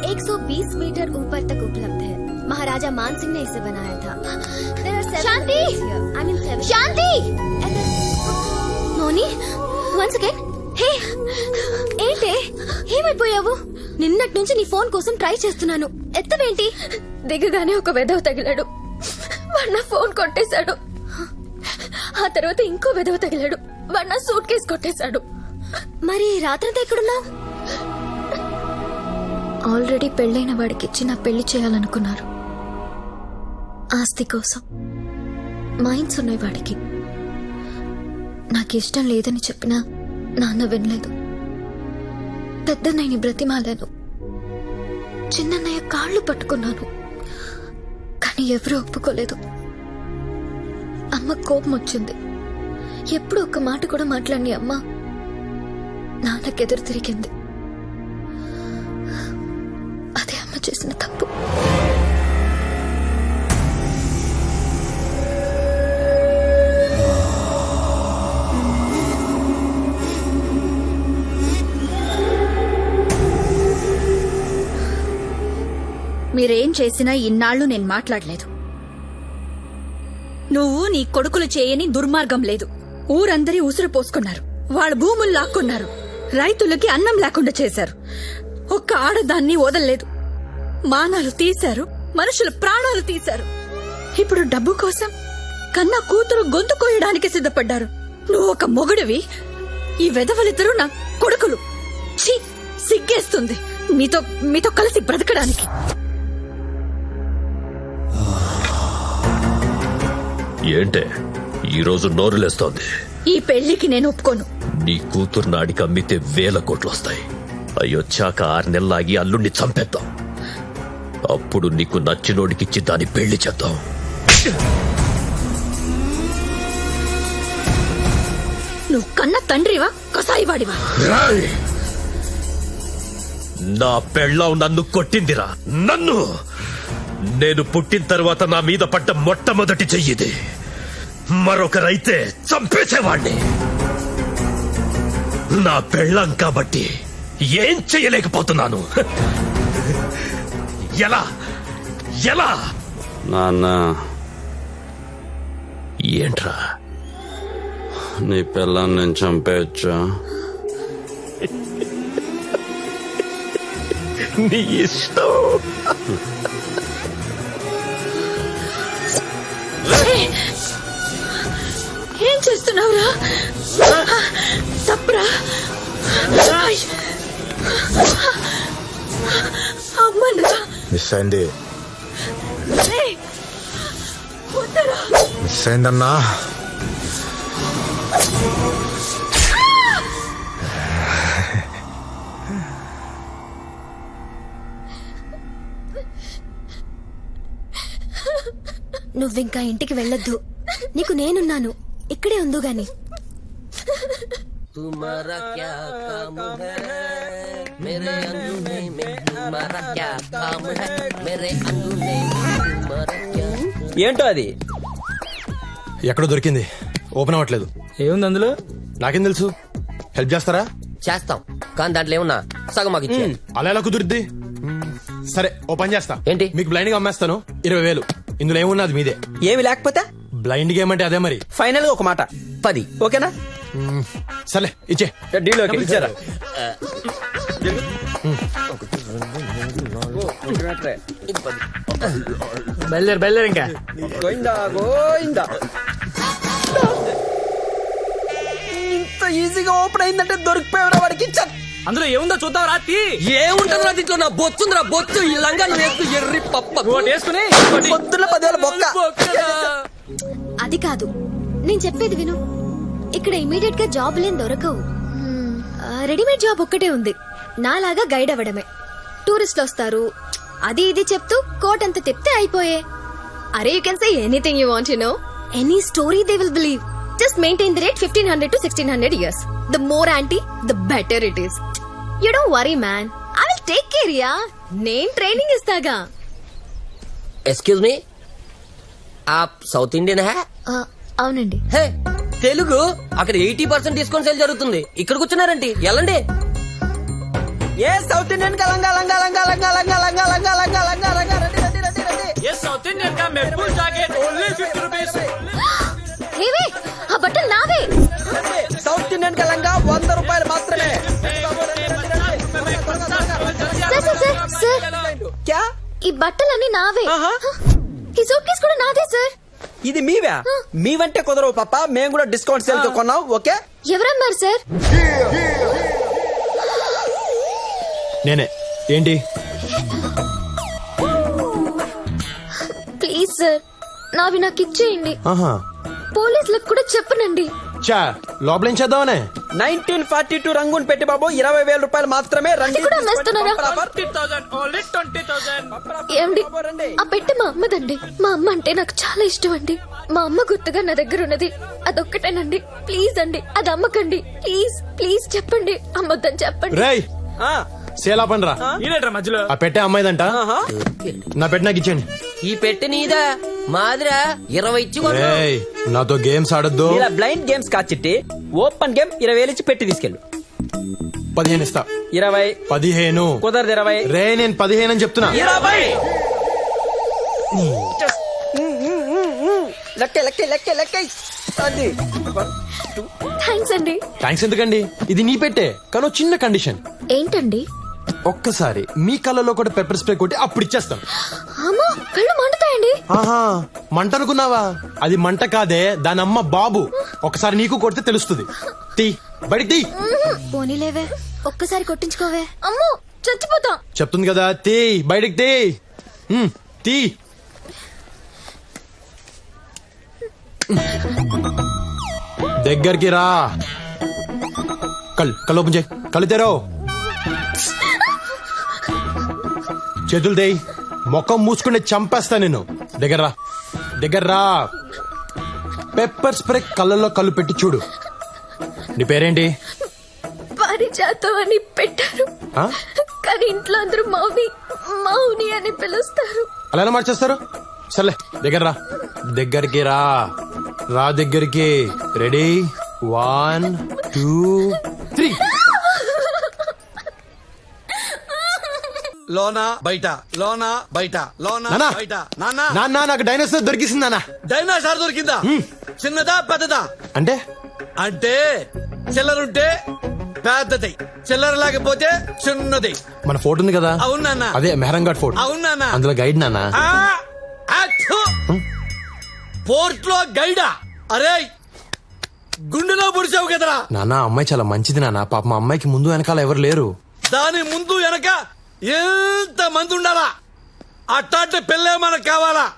है ये पूरे 120 मीटर ऊपर तक उपलब्ध है महाराजा मान सिंह ने इसे बनाया था There are seven Shanti! levels here. I mean seven. Shanti And then- Moni once again hey ఏంటే ఏమైపోయావు నిన్నటి నుంచి నీ ఫోన్ కోసం ట్రై చేస్తున్నాను ఎత్తవేంటి దిగగానే ఒక వెధవ తగిలాడు వాడు నా ఫోన్ కొట్టేశాడు ఆ తర్వాత ఇంకో వెధవ తగిలాడు వాడు నా సూట్ కేసు కొట్టేశాడు మరి రాత్రంతా ఎక్కడున్నావు ఆల్రెడీ పెళ్ళైన వాడికి ఇచ్చి నా పెళ్ళి చేయాలనుకున్నారు. ఆస్తి కోసం. మైండ్స్ ఉన్నాయి వాడికి. నాకు ఇష్టం లేదని చెప్పినా నాన్న వినలేదు. పెద్దన్నయ్యని బ్రతిమాలేను. చిన్నన్నయ్య కాళ్ళు పట్టుకున్నాను. కానీ ఎవరూ ఒప్పుకోలేదు. అమ్మ కోపం వచ్చింది. ఎప్పుడు ఒక్క మాట కూడా మాట్లాడి అమ్మ నాన్నకెదురు తిరిగింది. చేసిన తప్పు. మీరేం చేసినా ఇన్నాళ్ళు నేను మాట్లాడలేదు. నువ్వు నీ కొడుకులు చేయని దుర్మార్గం లేదు. ఊరందరి ఉసురు పోసుకున్నారు. వాళ్ళ భూములు లాక్కున్నారు. రైతులకి అన్నం లేకుండా చేశారు. ఒక్క ఆడదాన్ని వదలలేదు. మానాలు తీశారు మనుషుల ప్రాణాలు తీశారు. ఇప్పుడు డబ్బు కోసం కన్నా కూతురు గొంతు కోయడానికి సిద్ధపడ్డారు. నువ్వు ఒక మొగుడివి. ఈ వెధవలిద్దరూ నా కొడుకులు. ఛీ సిగ్గేస్తుంది. మీతో మీతో కలిసి బ్రతకడానికి. ఏంటే? ఈరోజు నోరులేస్తోంది. ఈ పెళ్ళికి నేను ఒప్పుకోను. నీ కూతురు నాడికి అమ్మితే వేల కోట్లు వస్తాయి. అయ్యొచ్చాక ఆరు నెలలాగి అల్లుణ్ణి చంపేద్దాం. అప్పుడు నీకు నచ్చినోడికిచ్చి దాని పెళ్ళి చేద్దాం. నువ్వు కన్న తండ్రివా? కసాయివాడివా! నా పెళ్ళాం నన్ను కొట్టిందిరా. నన్ను! నేను పుట్టిన తర్వాత నా మీద పడ్డ మొట్టమొదటి చెయ్యిది. మరొకరైతే చంపేసేవాణ్ణి. నా పెళ్ళాం కాబట్టి ఏం చెయ్యలేకపోతున్నాను. ఎలా? ఎలా? నాన్న. ఏంట్రా? నీ పిల్లని నేను చంపేయచ్చా? నీ ఇష్టం. ఏం చేస్తున్నావురా? తప్పురా? మిస్ అయింది ఏయ్. వద్దురా. మిస్ అయిందన్నా నువ్వింకా ఇంటికి వెళ్ళొద్దు నీకు నేనున్నాను ఇక్కడే ఉందు గాని तुम्हारा क्या काम है मेरे अंगूठे में ఏంటో అది? ఎక్కడ దొరికింది? ఓపెన్ అవ్వట్లేదు. ఏముంది అందులో? నాకేం తెలుసు? హెల్ప్ చేస్తారా? చేస్తాం. కానీ దాంట్లో ఏమన్నా? సగం మాకు అలా ఎలా కుదురుద్ది? సరే ఓ పని చేస్తా. ఏంటి? మీకు బ్లైండ్గా అమ్మేస్తాను. ఇరవై వేలు. ఇందులో ఏమున్నది మీదే? ఏమి లేకపోతే? బ్లైండ్ గేమ్ అంటే అదే మరి. ఫైనల్గా ఒక మాట. పది. ఓకేనా? సరే ఇచ్చే. డీల్ ఓకే ఇచ్చారా బయలుదేరు బయలుదేరు ఇంకా గోయిందా గోయిందా ఇంత ఈజీగా ఓపెన్ అయిందంటే దొరికిపోయావురా వాడికి అందులో ఏముందో చూద్దాం రాత్రి ఏముంటుందిరా దీంట్లో నా బొచ్చుందిరా బొచ్చు ఈ లంగా వేస్తూ ఎర్రి పప్ప వేసుకుని పొద్దున్న పదివేల బొక్క అది కాదు నేను చెప్పేది విను ఇక్కడ ఇమీడియట్గా జాబ్ లేని దొరకవు రెడీమేడ్ జాబ్ ఒక్కటే ఉంది నాలాగా గైడ్ అవ్వడమే టూరిస్ట్లు వస్తారు అది ఇది చెప్తూ కోట్ అంత తిప్తే అయిపోయే. అరే you can say anything you want you know any story they will believe just maintain the rate fifteen hundred to sixteen hundred years the more antique the better it is you don't worry man I will take care yeah నేను training ఇస్తాగా excuse me आप south Indian hey అవునండి. Hey Telugu అక్కడ eighty percent discount sale జరుగుతుంది. ఇక్కడ కూర్చున్నారండి వెళ్ళండి ఏ south Indian కలంగా లంగా లంగా లంగా లంగా లంగా లంగా లంగా లంగా లంగా ఏ సౌత్ ఇండియన్ కా జాకెట్ ఓన్లీ 50 రూపీస్ ఏవి ఆ బట్టలు నావే సౌత్ ఇండియన్ కా లంగా 100 రూపాయలు మాత్రమే ఈ బట్టలన్నీ నావే ఈ సూట్ కూడా నాదే సార్ ఇది మీవే మీవంటే కుదరవు పాప మేము కూడా డిస్కౌంట్ సేల్తో కొన్నాం ఓకే ఎవరమ్మారు సార్ నేనే. ఏంటి? ప్లీజ్ సార్ నావి నాకు ఇచ్చేయండి. ఆహా. పోలీసులకు కూడా చెప్పనండి. చా లోపలేం చేద్దామనే? నైన్టీన్ ఫార్టీ టూ రంగుని పెట్టి బాబు ఇరవై వేల రూపాయలు మాత్రమే రండి కూడా అమ్మేస్తున్నారా? ఏమండి? ఆ పెట్టె మా అమ్మదండి. మా అమ్మ అంటే నాకు చాలా ఇష్టం అండి మా అమ్మ గుర్తుగా నా దగ్గర ఉన్నది. అదొక్కటేనండి. ప్లీజ్ అండి అది అమ్మకండి. ప్లీజ్ ప్లీజ్ చెప్పండి. అమ్మొద్దని చెప్పండి. సేలా పనరా ఈయనట్రా మధ్యలో? ఆ పెట్టే అమ్మాయిదంట. ఆహా. నా పెట్టె నాకు ఇచ్చేయండి. ఈ పెట్టి నీదా? మాదిరా ఇరవై ఇచ్చి నాతో గేమ్స్ ఆడొద్దు. ఇలా బ్లైండ్ గేమ్స్ కాచిట్టి ఓపెన్ గేమ్ ఇరవై వేలు ఇచ్చి పెట్టి తీసుకెళ్ళు. పదిహేను ఇస్తా. ఇరవై. పదిహేను. కుదరదు ఇరవై. రే నేను పదిహేను అని చెప్తున్నా. ఇరవై. లెక్క లెక్క లెక్క లెక్క. అది. థ్యాంక్స్ అండి. థ్యాంక్స్ ఎందుకండి? ఇది నీ పెట్టే కానీ ఓ చిన్న కండిషన్ ఏంటండి? ఒక్కసారి మీ కళ్ళలో కూడా పెప్పర్ స్ప్రే కొట్టి అప్పుడు ఇచ్చేస్తాను అమ్మో కళ్ళు మండుతాయండి. ఆహా మంట అనుకున్నావా? అది మంట కాదే దాని అమ్మ బాబు. ఒకసారి నీకు కొడితే తెలుస్తుంది. తీ బడి తీ పోనీలేవే ఒక్కసారి కొట్టించుకోవే. అమ్మో చచ్చిపోతాం. చెప్తుంది కదా తీ బయటికి తీ ఉమ్, తీ దగ్గరికి రా. కళ్ళు కళ్ళు ఓపెన్ చేయి. కళ్ళు తెరో. చేతులు దేయి ముఖం మూసుకుని చంపేస్తా నేను దగ్గర రా దగ్గర రా పెప్పర్ స్ప్రే కళ్ళల్లో కళ్ళు పెట్టి చూడు. నీ పేరేంటి? పారిజాతం అని పెట్టారు. ఆ? కానీ ఇంట్లో అందరూ మౌని మౌని అని పిలుస్తారు. అలా ఎలా మార్చేస్తారు? సర్లే దగ్గర రా దగ్గరికి రా. రా దగ్గరికి. రెడీ వన్ టూ లోనా బయట లోనా బయట లోనా బయట. నానా. నాన్న నాకు డైనోసార్ దొరికిసింది నాన్న. డైనాసార్ దొరికిందా? చిన్నదా పెద్దదా? అంటే? అంటే చిల్లరుంటే పెద్దది. చిల్లర లేకపోతే చిన్నది. మన ఫోటో ఉంది కదా? అవును నాన్న. అదే మెహరం ఘాట్ ఫోటో అవును నాన్న. అందులో గైడ్ నాన్న. పోర్ట్లో గైడా? అరే గుండెలో పొడిచావు కదరా. నాన్న అమ్మాయి చాలా మంచిది నాన్న. పాప మా అమ్మాయికి ముందు వెనకాల ఎవరు లేరు. దాని ముందు వెనక ఎంత మంది ఉండాలా? అట్టాంటి పెళ్ళే మనకు కావాలా?